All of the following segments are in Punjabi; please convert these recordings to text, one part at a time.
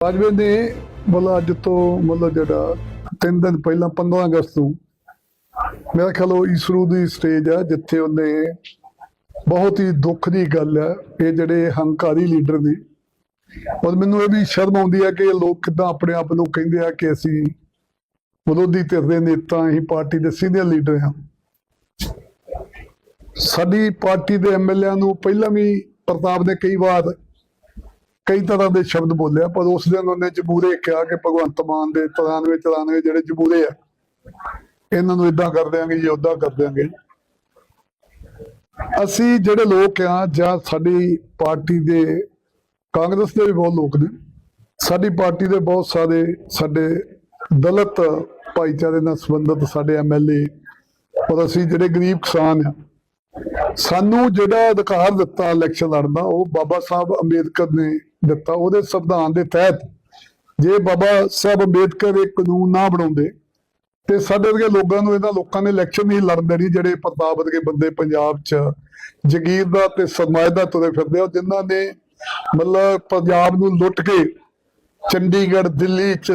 ਬਾਜਵੇ ਨੇ ਮਤਲਬ ਅੱਜ ਤੋਂ ਮਤਲਬ ਜਿਹੜਾ ਤਿੰਨ ਦਿਨ ਪਹਿਲਾਂ 15 ਅਗਸਤ ਨੂੰ ਮੇਰਾ ਖਿਆਲ ਉਹ ਇਸਰੂ ਦੀ ਸਟੇਜ ਹੈ ਜਿੱਥੇ ਉਹਨੇ ਬਹੁਤ ਹੀ ਦੁੱਖ ਦੀ ਗੱਲ ਹੈ ਇਹ ਜਿਹੜੇ ਹੰਕਾਰੀ ਲੀਡਰ ਨੇ। ਔਰ ਮੈਨੂੰ ਇਹ ਵੀ ਸ਼ਰਮ ਆਉਂਦੀ ਹੈ ਕਿ ਇਹ ਲੋਕ ਕਿਦਾਂ ਆਪਣੇ ਆਪ ਨੂੰ ਕਹਿੰਦੇ ਆ ਕਿ ਅਸੀਂ ਵਿਰੋਧੀ ਧਿਰ ਦੇ ਨੇਤਾ, ਅਸੀਂ ਪਾਰਟੀ ਦੇ ਸੀਨੀਅਰ ਲੀਡਰ ਹਾਂ। ਸਾਡੀ ਪਾਰਟੀ ਦੇ ਐਮਐਲਏ ਨੂੰ ਪਹਿਲਾਂ ਵੀ ਪ੍ਰਤਾਪ ਨੇ ਕਈ ਵਾਰ ਕਈ ਤਰ੍ਹਾਂ ਦੇ ਸ਼ਬਦ ਬੋਲਿਆ ਪਰ ਉਸ ਦਿਨ ਉਹਨੇ ਜਮੂਰੇ ਕਿਹਾ ਕਿ ਭਗਵੰਤ ਮਾਨ ਦੇ 93 94 ਜਿਹੜੇ ਜਮੂਰੇ ਆ, ਇਹਨਾਂ ਨੂੰ ਇਦਾਂ ਕਰ ਦਿਆਂਗੇ ਜੀ ਉਦਾਂ ਕਰ ਦਿਆਂਗੇ। ਅਸੀਂ ਜਿਹੜੇ ਲੋਕ ਆ, ਜਾਂ ਸਾਡੀ ਪਾਰਟੀ ਦੇ, ਕਾਂਗਰਸ ਦੇ ਵੀ ਬਹੁਤ ਲੋਕ ਨੇ। ਸਾਡੀ ਪਾਰਟੀ ਦੇ ਬਹੁਤ ਸਾਰੇ ਸਾਡੇ ਦਲਿਤ ਭਾਈਚਾਰੇ ਨਾਲ ਸੰਬੰਧਿਤ ਸਾਡੇ ਐਮਐਲਏ ਔਰ ਅਸੀਂ ਜਿਹੜੇ ਗਰੀਬ ਕਿਸਾਨ ਆ ਸਾਨੂੰ ਜਿਹੜਾ ਅਧਿਕਾਰ ਦਿੱਤਾ ਇਲੈਕਸ਼ਨ ਲੜਨ ਦਾ, ਉਹ ਬਾਬਾ ਸਾਹਿਬ ਅੰਬੇਦਕਰ ਨੇ ਦਿੱਤਾ, ਉਹਦੇ ਸੰਵਿਧਾਨ ਦੇ ਤਹਿਤ। ਜੇ ਬਾਬਾ ਸਾਹਿਬ ਅੰਬੇਦਕਰ ਇਹ ਕਾਨੂੰਨ ਨਾ ਬਣਾਉਂਦੇ, ਤੇ ਸਾਡੇ ਵਰਗੇ ਲੋਕਾਂ ਨੂੰ ਇਹਨਾਂ ਲੋਕਾਂ ਨੇ ਇਲੈਕਸ਼ਨ ਨਹੀਂ ਲੜਨ ਦੇਣੀ, ਜਿਹੜੇ ਪ੍ਰਤਾਪ ਵਰਗੇ ਬੰਦੇ ਪੰਜਾਬ 'ਚ ਜਗੀਰ ਦਾ ਤੇ ਸਰਮਾਏ ਦਾ ਤੁਰੇ ਫਿਰਦੇ ਆ, ਜਿਨ੍ਹਾਂ ਨੇ ਮਤਲਬ ਪੰਜਾਬ ਨੂੰ ਲੁੱਟ ਕੇ ਚੰਡੀਗੜ੍ਹ, ਦਿੱਲੀ 'ਚ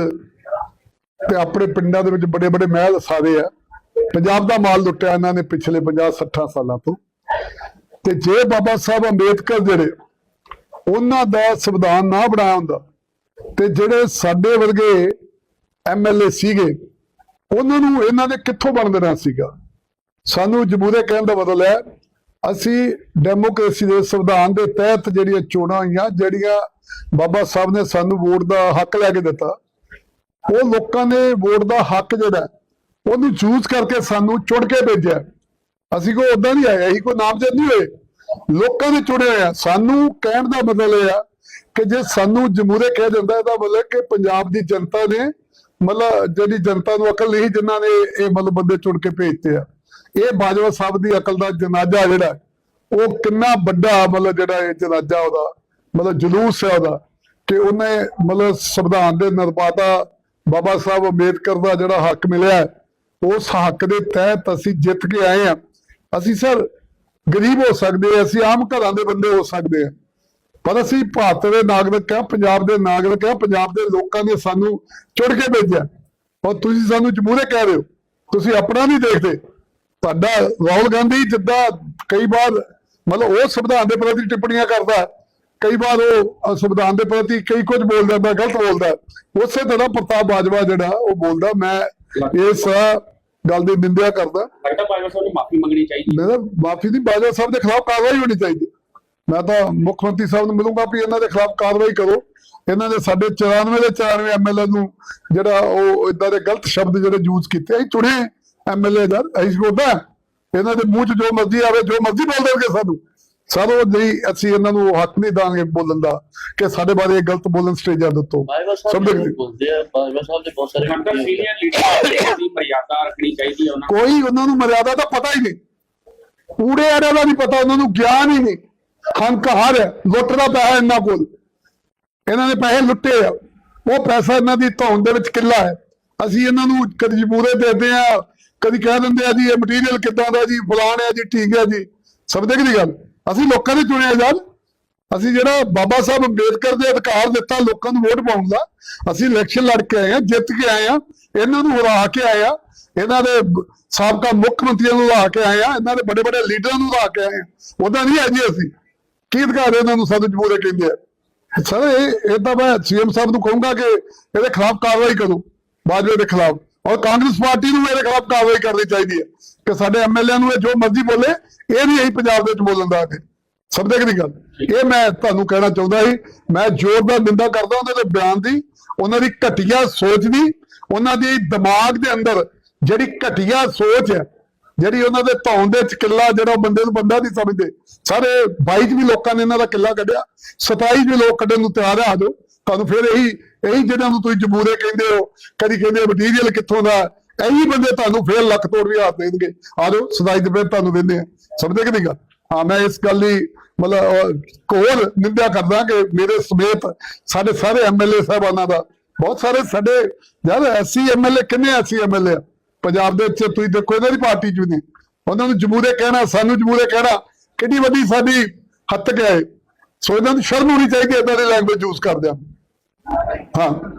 ਤੇ ਆਪਣੇ ਪਿੰਡਾਂ ਦੇ ਵਿੱਚ ਬੜੇ ਬੜੇ ਮਹਿਲ ਸਾਰੇ ਆ। ਪੰਜਾਬ ਦਾ ਮਾਲ ਲੁੱਟਿਆ ਇਹਨਾਂ ਨੇ ਪਿਛਲੇ 50 60 ਸਾਲਾਂ ਤੋਂ। ਤੇ ਜੇ ਬਾਬਾ ਸਾਹਿਬ ਅੰਬੇਦਕਰ ਜਿਹੜੇ, ਉਹਨਾਂ ਦਾ ਸੰਵਿਧਾਨ ਨਾ ਬਣਾਇਆ ਹੁੰਦਾ, ਤੇ ਜਿਹੜੇ ਸਾਡੇ ਵਰਗੇ ਐਮਐਲਏ ਸੀਗੇ, ਉਹਨਾਂ ਨੂੰ ਇਹਨਾਂ ਨੇ ਕਿੱਥੋਂ ਬਣ ਦੇਣਾ ਸੀਗਾ? ਸਾਨੂੰ ਜਮੂਰੇ ਕਹਿਣ ਦਾ ਮਤਲਬ ਹੈ, ਅਸੀਂ ਡੈਮੋਕ੍ਰੇਸੀ ਦੇ ਸੰਵਿਧਾਨ ਦੇ ਤਹਿਤ ਜਿਹੜੀਆਂ ਚੋਣਾਂ ਹੋਈਆਂ, ਜਿਹੜੀਆਂ ਬਾਬਾ ਸਾਹਿਬ ਨੇ ਸਾਨੂੰ ਵੋਟ ਦਾ ਹੱਕ ਲੈ ਕੇ ਦਿੱਤਾ, ਉਹ ਲੋਕਾਂ ਨੇ ਵੋਟ ਦਾ ਹੱਕ ਜਿਹੜਾ ਉਹਨੂੰ ਚੂਜ਼ ਕਰਕੇ ਸਾਨੂੰ ਚੁਣ ਕੇ ਭੇਜਿਆ। ਅਸੀਂ ਕੋ ਉਦਾਂ ਨਹੀਂ ਆਏ, ਅਸੀਂ ਕੋਈ ਨਾਮਜ਼ਦ ਨਹੀਂ ਹੋਏ। ਲੋਕਾਂ ਨੇ ਚੁਣਿਆ ਆ ਸਾਨੂੰ ਕਹਿਣ ਦਾ ਮਤਲਬ ਇਹ ਆ ਕਿ ਜੇ ਸਾਨੂੰ ਜਮਹੂਰੇ ਕਹਿ ਦਿੰਦਾ, ਇਹਦਾ ਮਤਲਬ ਕਿ ਪੰਜਾਬ ਦੀ ਜਨਤਾ ਨੇ ਮਤਲਬ ਜਿਹੜੀ ਜਨਤਾ ਨੂੰ ਅਕਲ ਨਹੀਂ ਜਿਨ੍ਹਾਂ ਨੇ ਇਹ ਮਤਲਬ ਬੰਦੇ ਚੁਣ ਕੇ ਭੇਜਤੇ ਆ। ਇਹ ਬਾਜਵਾ ਸਾਹਿਬ ਦੀ ਅਕਲ ਦਾ ਜਨਾਜ਼ਾ ਜਿਹੜਾ, ਉਹ ਕਿੰਨਾ ਵੱਡਾ ਮਤਲਬ ਜਿਹੜਾ ਇਹ ਜਨਾਜ਼ਾ ਉਹਦਾ, ਮਤਲਬ ਜਲੂਸ ਹੈ ਉਹਦਾ ਕਿ ਉਹਨੇ ਮਤਲਬ ਸੰਵਿਧਾਨ ਦੇ ਨਿਰਮਾਤਾ ਬਾਬਾ ਸਾਹਿਬ ਅੰਬੇਦਕਰ ਦਾ ਜਿਹੜਾ ਹੱਕ ਮਿਲਿਆ ਉਸ ਹੱਕ ਦੇ ਤਹਿਤ ਅਸੀਂ ਜਿੱਤ ਕੇ ਆਏ ਆ ਅਸੀਂ ਸਰ ਗਰੀਬ ਹੋ ਸਕਦੇ ਆ ਅਸੀਂ ਆਮ ਘਰਾਂ ਦੇ ਬੰਦੇ ਹੋ ਸਕਦੇ ਆ ਪਰ ਅਸੀਂ ਭਾਰਤ ਦੇ ਨਾਗਰਿਕ ਆ ਪੰਜਾਬ ਦੇ ਨਾਗਰਿਕ ਆ ਪੰਜਾਬ ਦੇ ਲੋਕਾਂ ਨੇ ਸਾਨੂੰ ਚੁਣ ਕੇ ਭੇਜਿਆ। ਔਰ ਤੁਸੀਂ ਸਾਨੂੰ ਜਮਹੂਰੇ ਕਹਿ ਰਹੇ ਹੋ, ਤੁਸੀਂ ਆਪਣਾ ਨਹੀਂ ਦੇਖਦੇ। ਤੁਹਾਡਾ ਰਾਹੁਲ ਗਾਂਧੀ ਜਿੱਦਾਂ ਕਈ ਵਾਰ ਮਤਲਬ ਉਹ ਸੰਵਿਧਾਨ ਦੇ ਪ੍ਰਤੀ ਟਿੱਪਣੀਆਂ ਕਰਦਾ ਕਈ ਵਾਰ ਉਹ ਸੰਵਿਧਾਨ ਦੇ ਪ੍ਰਤੀ ਕਈ ਕੁਝ ਬੋਲਦਾ ਮੈਂ ਗਲਤ ਬੋਲਦਾ ਉਸੇ ਤਰ੍ਹਾਂ ਪ੍ਰਤਾਪ ਬਾਜਵਾ ਜਿਹੜਾ, ਉਹ ਬੋਲਦਾ, ਮੈਂ ਇਸ ਗੱਲ ਦੀ ਨਿੰਦਿਆ ਕਰਦਾ। ਲੱਗਦਾ ਬਾਜਵਾ ਸਾਹਿਬ ਨੂੰ ਮਾਫੀ ਮੰਗਣੀ ਚਾਹੀਦੀ ਮੇਰਾ ਮਾਫੀ ਦੀ ਬਾਜਵਾ ਸਾਹਿਬ ਦੇ ਖਿਲਾਫ ਕਾਰਵਾਈ ਹੋਣੀ ਚਾਹੀਦੀ। ਮੈਂ ਤਾਂ ਮੁੱਖ ਮੰਤਰੀ ਸਾਹਿਬ ਨੂੰ ਮਿਲੂੰਗਾ ਵੀ ਇਹਨਾਂ ਦੇ ਖਿਲਾਫ ਕਾਰਵਾਈ ਕਰੋ। ਇਹਨਾਂ ਨੇ ਸਾਡੇ 94 ਦੇ 94 ਐਮਐਲਏ ਨੂੰ ਜਿਹੜਾ ਉਹ ਇਦਾਂ ਦੇ ਗਲਤ ਸ਼ਬਦ ਜਿਹੜੇ ਯੂਜ਼ ਕੀਤੇ ਅਸੀਂ ਚੁਣੇ ਐਮਐਲਏ ਦਾ ਅਸੀਂ ਕੋਦਾ ਇਹਨਾਂ ਦੇ ਮੂੰਹ 'ਚ ਜੋ ਮਰਜ਼ੀ ਆਵੇ ਜੋ ਮਰਜ਼ੀ ਬੋਲ ਦੇਣਗੇ ਸਾਨੂੰ। ਸਾਰੋ ਨਹੀਂ ਅਸੀਂ ਇਹਨਾਂ ਨੂੰ ਹੱਕ ਨਹੀਂ ਦਾਂਗੇ ਬੋਲਣ ਦਾ ਕਿ ਸਾਡੇ ਬਾਰੇ ਇਹ ਗਲਤ ਬੋਲਣ ਸਟੇਜਾਂ ਦੇ ਉੱਤੋਂ ਬਾਜਵਾ ਸਾਹਿਬ ਜੀ। ਬੋਲਦੇ ਆ ਬਾਜਵਾ ਸਾਹਿਬ ਦੇ ਬਹੁਤ ਸਾਰੇ ਲੱਗਦਾ ਸੀਨੀਅਰ ਲੀਡਰ ਦੀ ਮਰਿਆਦਾ ਰੱਖਣੀ ਚਾਹੀਦੀ ਹੈ ਉਹਨਾਂ ਨੂੰ। ਕੋਈ ਉਹਨਾਂ ਨੂੰ ਮਰਿਆਦਾ ਦਾ ਪਤਾ ਹੀ ਨਹੀਂ। ਕੂੜੇ ਆੜਿਆਂ ਦਾ ਨਹੀਂ ਪਤਾ ਉਹਨਾਂ ਨੂੰ ਗਿਆਨ ਹੀ ਨਹੀਂ। ਹੈ ਲੁੱਟ ਦਾ ਪੈਸਾ ਇਹਨਾਂ ਕੋਲ। ਇਹਨਾਂ ਨੇ ਪੈਸੇ ਲੁੱਟੇ ਆ। ਉਹ ਪੈਸਾ ਇਹਨਾਂ ਦੀ ਧੌਣ ਦੇ ਵਿੱਚ ਕਿੱਲਾ ਹੈ। ਅਸੀਂ ਇਹਨਾਂ ਨੂੰ ਕਦੀ ਪੂਰੇ ਦੇਦੇ ਆ ਕਦੀ ਕਹਿ ਦਿੰਦੇ ਆ ਜੀ ਇਹ ਮਟੀਰੀਅਲ ਕਿੱਦਾਂ ਦਾ ਜੀ ਫਲਾਣ ਹੈ ਜੀ ਠੀਕ ਹੈ ਜੀ। ਸਮਝਦੇ ਕਿ ਨਹੀਂ ਗੱਲ? ਅਸੀਂ ਲੋਕਾਂ ਨੇ ਚੁਣਿਆ ਜਦ ਅਸੀਂ ਜਿਹੜਾ ਬਾਬਾ ਸਾਹਿਬ ਅੰਬੇਦਕਰ ਦੇ ਅਧਿਕਾਰ ਦਿੱਤਾ ਲੋਕਾਂ ਨੂੰ ਵੋਟ ਪਾਉਣ ਦਾ, ਅਸੀਂ ਇਲੈਕਸ਼ਨ ਲੜ ਕੇ ਆਏ ਆ ਜਿੱਤ ਕੇ ਆਏ ਆ ਇਹਨਾਂ ਨੂੰ ਹਰਾ ਕੇ ਆਏ ਆ ਇਹਨਾਂ ਦੇ ਸਾਬਕਾ ਮੁੱਖ ਮੰਤਰੀਆਂ ਨੂੰ ਹਰਾ ਕੇ ਆਏ ਆ ਇਹਨਾਂ ਦੇ ਵੱਡੇ ਵੱਡੇ ਲੀਡਰਾਂ ਨੂੰ ਹਰਾ ਕੇ ਆਏ ਆ ਉਹਦਾ ਨਹੀਂ ਹੈ ਜੀ ਅਸੀਂ। ਕੀ ਅਧਿਕਾਰ ਇਹਨਾਂ ਨੂੰ ਸਾਨੂੰ ਜਮਹੂਰੇ ਕਹਿੰਦੇ ਆ? ਸਰ, ਇਹ ਇਹ ਤਾਂ ਮੈਂ ਸੀਐਮ ਸਾਹਿਬ ਨੂੰ ਕਹੂੰਗਾ ਕਿ ਇਹਦੇ ਖਿਲਾਫ ਕਾਰਵਾਈ ਕਰੋ, ਬਾਜਵੇ ਦੇ ਖਿਲਾਫ। ਔਰ ਕਾਂਗਰਸ ਪਾਰਟੀ ਨੂੰ ਇਹਦੇ ਖਿਲਾਫ ਕਾਰਵਾਈ ਕਰਨੀ ਚਾਹੀਦੀ ਹੈ। ਕਿ ਸਾਡੇ ਐਮਐਲਏ ਨੂੰ ਇਹ ਜੋ ਮਰਜ਼ੀ ਬੋਲੇ, ਇਹ ਨਹੀਂ ਅਸੀਂ ਪੰਜਾਬ ਦੇ ਵਿੱਚ ਬੋਲਣ ਦਾ ਕੇ ਸਮਝਦੇ ਕਿ ਨਹੀਂ ਗੱਲ? ਇਹ ਮੈਂ ਤੁਹਾਨੂੰ ਕਹਿਣਾ ਚਾਹੁੰਦਾ ਸੀ, ਮੈਂ ਜ਼ੋਰਦਾਰ ਨਿੰਦਾ ਕਰਦਾ ਉਹਨਾਂ ਦੇ ਬਿਆਨ ਦੀ, ਉਹਨਾਂ ਦੀ ਘਟੀਆ ਸੋਚ ਦੀ, ਉਹਨਾਂ ਦੀ ਦਿਮਾਗ ਦੇ ਅੰਦਰ ਜਿਹੜੀ ਘਟੀਆ ਸੋਚ ਹੈ, ਜਿਹੜੀ ਉਹਨਾਂ ਦੇ ਧੌਣ ਦੇ ਚ ਕਿੱਲਾ ਜਿਹੜਾ ਉਹ ਬੰਦੇ ਨੂੰ ਬੰਦਾ ਨਹੀਂ ਸਮਝਦੇ। ਸਾਰੇ 22 ਚ ਵੀ ਲੋਕਾਂ ਨੇ ਇਹਨਾਂ ਦਾ ਕਿੱਲਾ ਕੱਢਿਆ 27 ਚ ਵੀ ਲੋਕ ਕੱਢਣ ਨੂੰ ਤਿਆਰ ਆ ਜਾਓ ਤੁਹਾਨੂੰ ਫਿਰ ਇਹੀ ਇਹੀ ਜਿਹਨਾਂ ਨੂੰ ਤੁਸੀਂ ਜਮੂਰੇ ਕਹਿੰਦੇ ਹੋ, ਕਦੀ ਕਹਿੰਦੇ ਮਟੀਰੀਅਲ ਕਿੱਥੋਂ ਦਾ ਹੈ, ਇਹੀ ਬੰਦੇ ਤੁਹਾਨੂੰ ਫਿਰ ਲੱਖ ਤੋੜ ਵੀ ਹੱਥ ਦੇਣਗੇ। ਆ ਜਾਓ ਸਦਾਈ ਦੇ ਫਿਰ ਤੁਹਾਨੂੰ ਦਿੰਦੇ ਆ। ਸਮਝਦੇ ਕਿ ਨਹੀਂ ਗੱਲ? ਹਾਂ ਮੈਂ ਇਸ ਗੱਲ ਦੀ ਮਤਲਬ ਅਹ, ਨਿੰਦਿਆ ਕਰਦਾ ਕਿ ਮੇਰੇ ਸਮੇਤ ਸਾਡੇ ਸਾਰੇ ਐਮਐਲਏ ਸਾਹਿਬਾਨਾਂ ਦਾ ਬਹੁਤ ਸਾਰੇ ਸਾਡੇ ਯਾਰ ਐਸੀ ਐਮਐਲਏ ਕਿੰਨੇ ਐਸੀ ਐਮਐਲਏ ਪੰਜਾਬ ਦੇ ਵਿੱਚ ਤੁਸੀਂ ਦੇਖੋ ਇਹਨਾਂ ਦੀ ਪਾਰਟੀ ਚ ਵੀ ਨੇ ਉਹਨਾਂ ਨੂੰ ਜਮੂਰੇ ਕਹਿਣਾ ਸਾਨੂੰ ਜਮੂਰੇ ਕਹਿਣਾ ਕਿੰਨੀ ਵੱਡੀ ਸਾਡੀ ਹੱਤਕ ਹੈ ਸੋ ਇਹਨਾਂ ਨੂੰ ਸ਼ਰਮ ਹੋਣੀ ਚਾਹੀਦੀ ਹੈ ਇਦਾਂ ਦੀ ਲੈਂਗੁਏਜ ਯੂਜ਼ ਕਰਦਿਆਂ। ਹਾਂ।